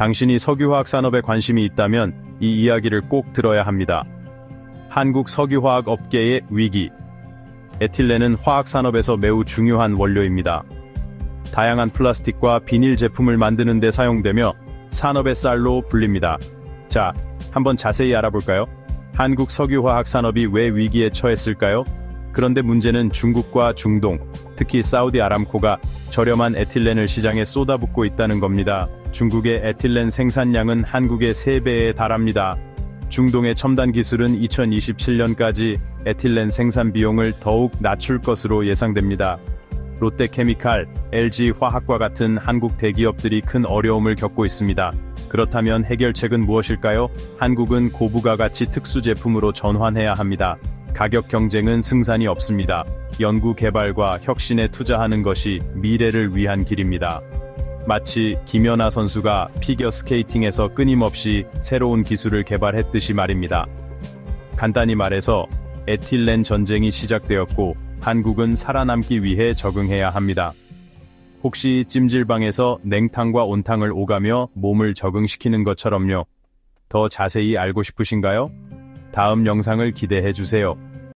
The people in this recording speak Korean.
당신이 석유화학 산업에 관심이 있다면 이 이야기를 꼭 들어야 합니다. 한국 석유화학 업계의 위기. 에틸렌은 화학 산업에서 매우 중요한 원료입니다. 다양한 플라스틱과 비닐 제품을 만드는 데 사용되며 산업의 쌀로 불립니다. 자, 한번 자세히 알아볼까요? 한국 석유화학 산업이 왜 위기에 처했을까요? 그런데 문제는 중국과 중동, 특히 사우디 아람코가 저렴한 에틸렌을 시장에 쏟아붓고 있다는 겁니다. 중국의 에틸렌 생산량은 한국의 3배에 달합니다. 중동의 첨단 기술은 2027년까지 에틸렌 생산 비용을 더욱 낮출 것으로 예상됩니다. 롯데케미칼, LG 화학과 같은 한국 대기업들이 큰 어려움을 겪고 있습니다. 그렇다면 해결책은 무엇일까요? 한국은 고부가 가치 특수 제품으로 전환해야 합니다. 가격 경쟁은 승산이 없습니다. 연구 개발과 혁신에 투자하는 것이 미래를 위한 길입니다. 마치 김연아 선수가 피겨 스케이팅에서 끊임없이 새로운 기술을 개발했듯이 말입니다. 간단히 말해서 에틸렌 전쟁이 시작되었고 한국은 살아남기 위해 적응해야 합니다. 혹시 찜질방에서 냉탕과 온탕을 오가며 몸을 적응시키는 것처럼요. 더 자세히 알고 싶으신가요? 다음 영상을 기대해 주세요.